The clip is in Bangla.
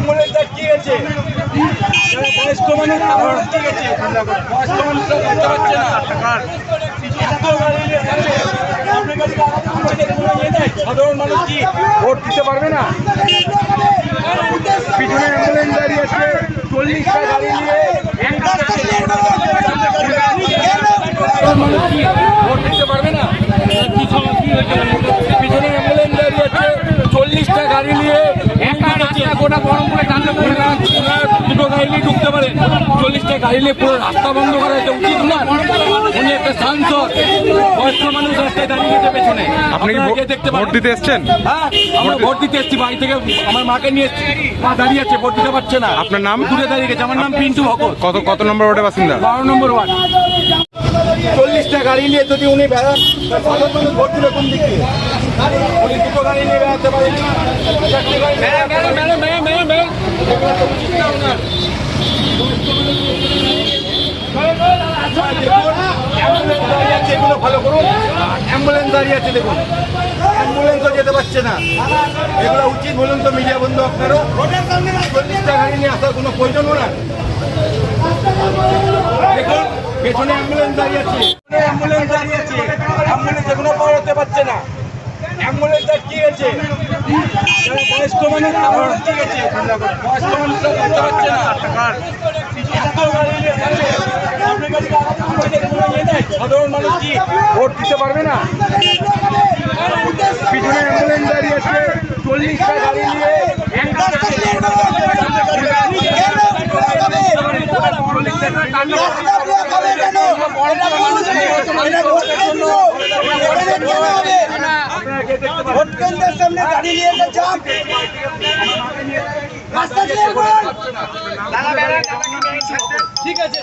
কি হয়েছে যারা বয়স্ক মানুষ তারা হয়েছে বয়স্ক মানুষরা করতে পারছে না? সাধারণ মানুষ কি? ভোট দিতে পারবে না? পিছনে অ্যাম্বুলেন্স দাঁড়িয়ে আছে চল্লিশটা গাড়ি নিয়ে সাধারণ মানুষ কি ভোট দিতে পারবে না পিছনে অ্যাম্বুলেন্স দাঁড়িয়ে আছে চল্লিশটা গাড়ি নিয়ে একটা রাস্তা গোটা গরম করে টানলে পড়ে না দুটো গাড়ি পারে চল্লিশটা গাড়ি নিয়ে পুরো রাস্তা বন্ধ করা এটা উচিত না। উনি একটা সাংসদ বয়স্ক মানুষ রাস্তায় দাঁড়িয়ে গেছে পেছনে আপনি দেখতে ভোট দিতে এসছেন? হ্যাঁ আমরা ভোট দিতে এসেছি বাড়ি থেকে আমার মাকে নিয়ে এসেছি। মা দাঁড়িয়ে আছে ভোট দিতে পারছে না। আপনার নাম? দূরে দাঁড়িয়ে গেছে আমার নাম পিন্টু ভকত কত কত নম্বর ওয়ার্ডের বাসিন্দা? বারো নম্বর ওয়ার্ড। চল্লিশটা গাড়ি নিয়ে যদি উনি বেড়ান ভোট দিলে কোন দিক দিয়ে? উনি দুটো গাড়ি নিয়ে বেড়াতে পারেন। গাড়ি নিয়ে বেড়াতে পারেন। আছে, এগুলো ভালো করুন। অ্যাম্বুলেন্স দাঁড়িয়ে আছে দেখুন। অ্যাম্বুলেন্সও যেতে পারছে না। এগুলো উচিত বলুন তো মিডিয়া বন্ধু আপনারও। চল্লিশটা গাড়ি নিয়ে আসার কোনো প্রয়োজনও না দেখুন পেছনে অ্যাম্বুলেন্স দাঁড়িয়ে আছে। অ্যাম্বুলেন্স দাঁড়িয়ে আছে। অ্যাম্বুলেন্স এখনও পার হতে পারছে না। অ্যাম্বুলেন্স আর কি আছে? বয়স্ক মানুষ তারা কি বয়স্ক পারছে না। সাধারণ মানুষ কি ভোট দিতে পারবে না পিছনে অ্যাম্বুলেন্স দাঁড়িয়ে আছে চল্লিশটা গাড়ি নিয়ে ঠিক আছে